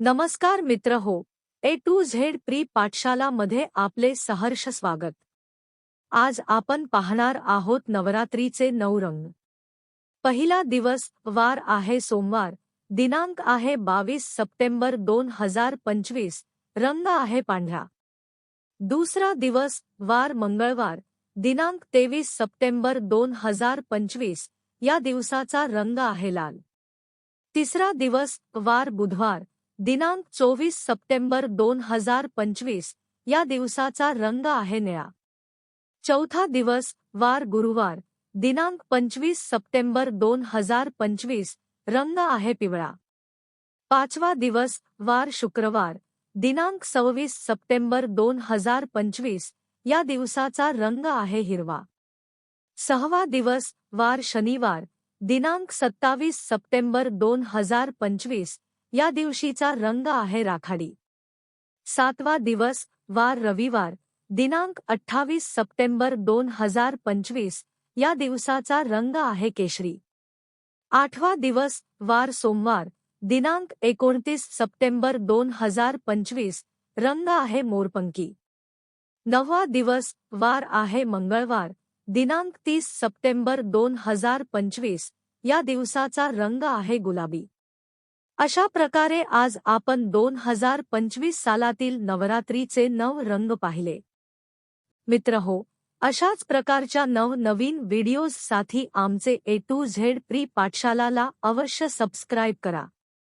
नमस्कार मित्र हो ए to Z pre पाठशाला मध्ये आपले सहर्ष स्वागत. आज आपण पाहणार आहोत नवरात्रीचे नऊ रंग. पहिला दिवस वार आहे सोमवार दिनांक आहे बावीस सप्टेंबर दोन हजार पंचवीस रंग आहे पांढरा. दुसरा दिवस वार मंगळवार दिनांक तेवीस सप्टेंबर दोन हजार पंचवीस या दिवसाचा रंग आहे लाल. तिसरा दिवस वार बुधवार दिनांक चोवीस सप्टेंबर दोन हज़ार पंचवीस, या दिवसाचा रंग आहे निळा. चौथा दिवस, वार गुरुवार, दिनांक पंचवीस सप्टेंबर दोन हज़ार पंचवीस, रंग आहे पिवळा. पाचवा दिवस, वार शुक्रवार, दिनांक सव्वीस सप्टेंबर दोन हज़ार पंचवीस, या दिवसाचा रंग आहे हिरवा. सहावा दिवस, वार शनिवार, दिनांक सत्तावीस सप्टेंबर दोन हज़ार पंचवीस या दिवशीचा रंग आहे राखाडी. सातवा दिवस, वार रविवार, दिनांक अठ्ठावीस सप्टेंबर दोन हज़ार पंचवीस, या दिवसाचा रंग आहे केशरी. आठवा दिवस, वार सोमवार, दिनांक एकोणतीस सप्टेंबर दोन हज़ार पंचवीस, रंग आहे मोरपंकी नववा दिवस, वार आहे मंगळवार, दिनांक तीस सप्टेंबर दोन हज़ार पंचवीस, या दिवसाचा रंग आहे गुलाबी. अशा प्रकारे आज आपण दोन हजार पंचवीस सालातील नवरात्रीचे नव रंग पाहिले. मित्र हो अशाच प्रकारच्या नव नवीन व्हिडिओजसाठी आमचे ए टू झेड प्री पाठशालाला अवश्य सबस्क्राईब करा.